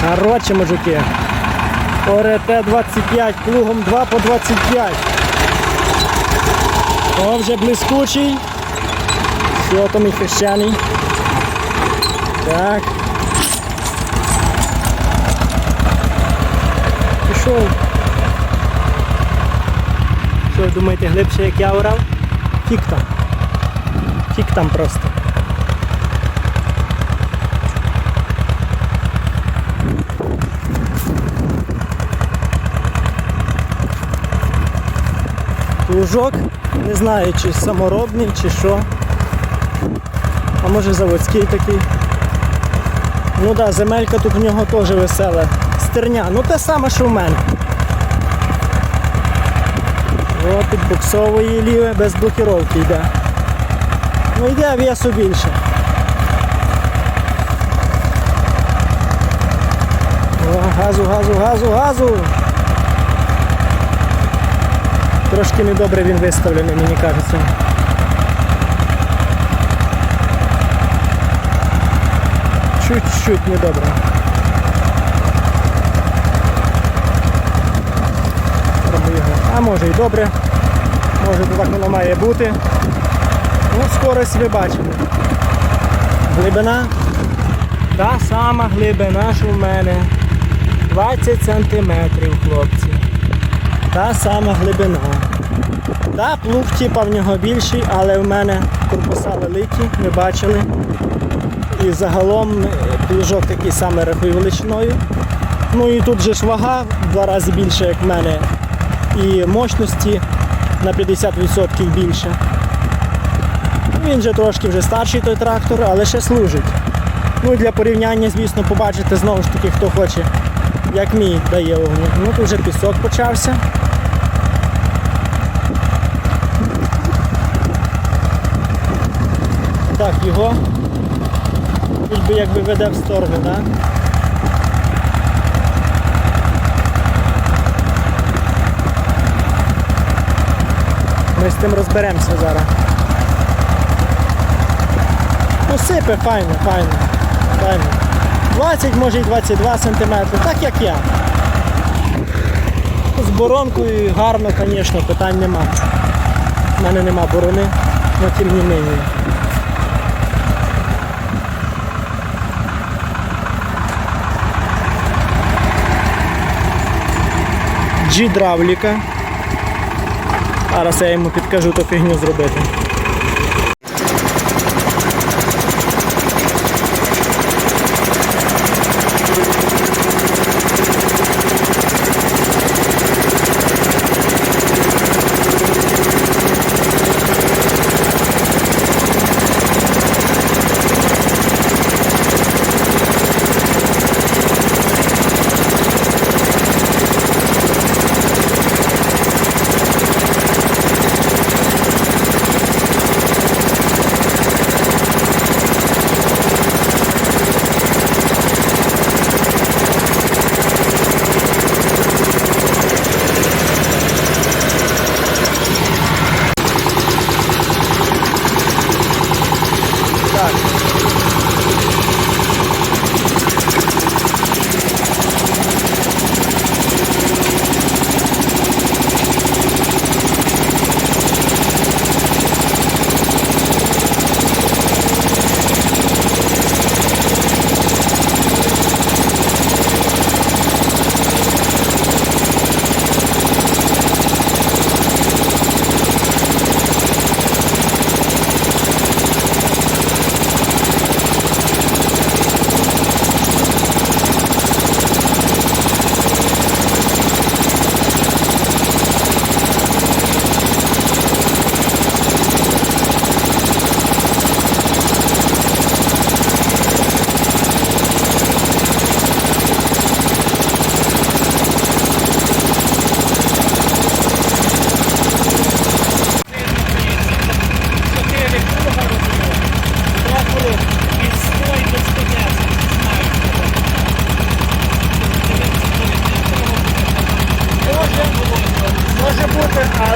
коротше, мужики. ОРТ 25, плугом 2 по 25. О, вже блискучий. Все, то мій хрещений. Так. Пішов. Що ви думаєте, глибше, як я орав? Фік там. Фік там просто. Плужок, не знаю, чи саморобний, чи що. А може заводський такий. Ну да, земелька тут в нього теж весела. Стерня, ну те саме, що в мене. О, підбуксовує ліве, без блокіровки йде. Ну йде весу більше. О, газу, газу, газу, газу. Трошки недобре він виставлений, мені кажеться. Чуть-чуть недобре. А може і добре. Може то так воно має бути. Ну, скорость ви бачите. Глибина. Та сама глибина, що в мене. 20 сантиметрів, хлопці. Та сама глибина. Та плуг типа в нього більший, але в мене корпуса великі, ви бачили. І загалом е, плужок такий самий рахує величиною. Ну і тут же ж вага в два рази більше, як в мене. І мощності на 50% більше. Він же трошки вже старший той трактор, але ще служить. Ну і для порівняння, звісно, побачите знову ж таки, хто хоче, як мій дає вогню. Ну тут вже пісок почався. Так, його хоч би якби веде в сторону, так? Да? Ми з тим розберемося зараз. Ну сипе файно, файно, файно. 20, може і 22 см, так як я. З боронкою гарно, звісно, питань нема. У мене нема борони, але тим не менее. G-дравліка. Зараз я йому підкажу ту фігню зробити.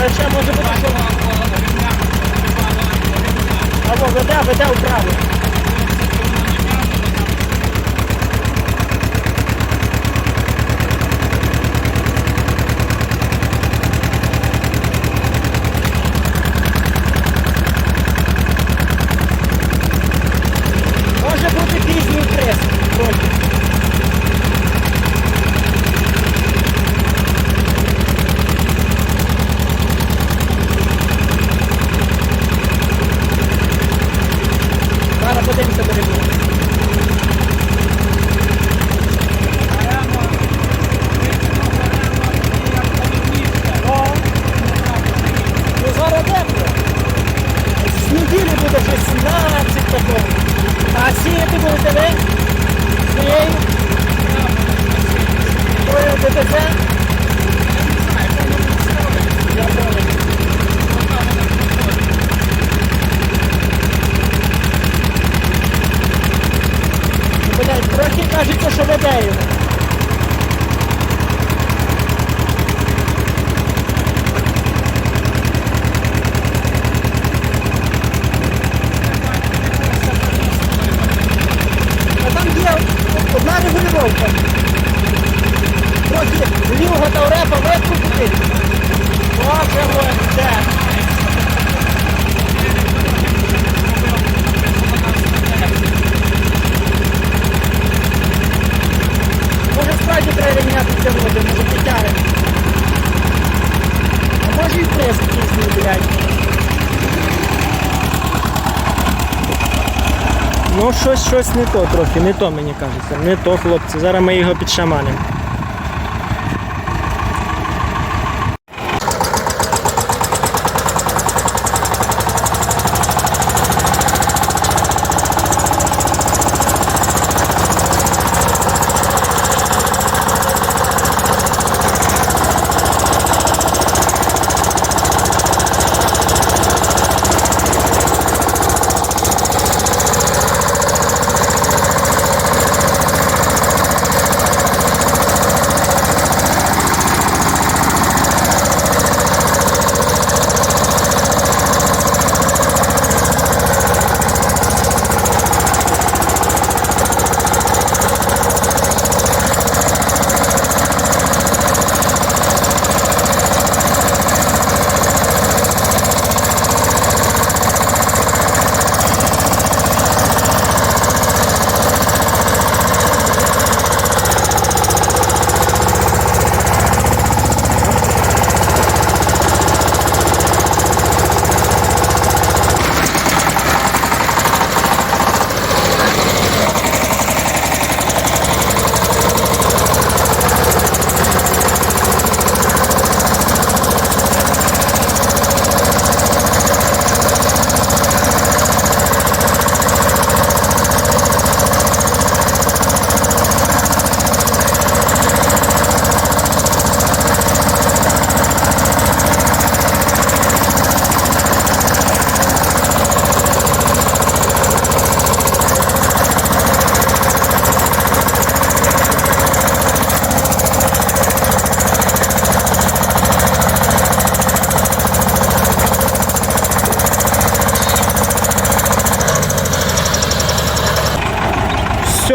Бути, але ще може бути, що... Або веде, веде вправо. неділі буде вже 17 такого. А сіяти будете ви? Своєю? Твоєю ДТЦ? Я понял. Ну, Блядь, трохи кажеться, що веде його. А там є одна регулювання. Трохи лівого таврепа викрутити. Боже мой, де? Може справді треба рівняти тягнути, може підтягне. А може і прес якийсь, блядь. Ну, щось, щось не то трохи, не то мені кажеться. Не то, хлопці. Зараз ми його підшаманимо.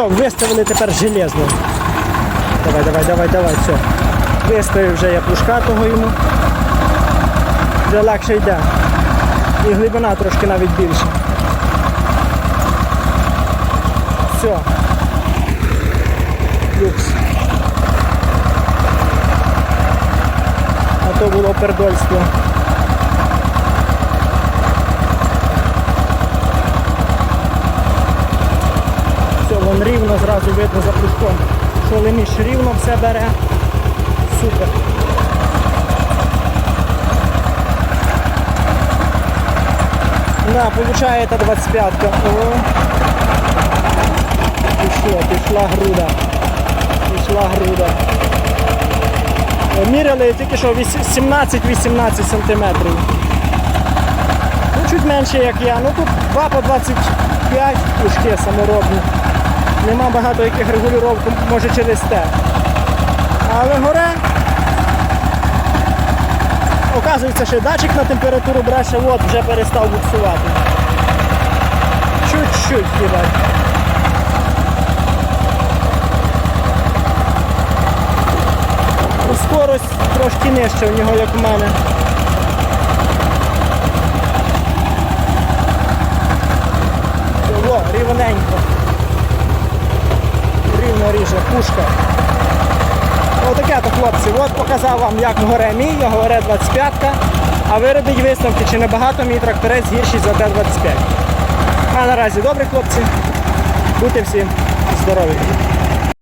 Виставили тепер железно. Давай, давай, давай, давай, все. Виставив вже я пушкатого йому. Вже легше йде. І глибина трошки навіть більша. Все. Люкс. А то було пердольство. Все, вон рівно зразу видно за пушком. Що леміш рівно все бере. Супер. Да, получаєте 25-ка. О. Пішло, пішла груда. Пішла груда. Е, Міряли тільки що 17-18 сантиметрів. Ну, чуть менше, як я. Ну тут 2 по 25 пушки саморобні. Нема багато яких регулювань, може через те. Але горе. Оказується, що датчик на температуру бреше, от вже перестав буксувати. Чуть-чуть хіба. Скорость трошки нижча у нього, як у мене. О, рівненько. Пушка. Отаке то хлопці. От показав вам, як горе мій, його горе 25-ка. А ви робіть висновки, чи небагато мій тракторець гірший за Т-25. А наразі добре, хлопці. Будьте всі здорові.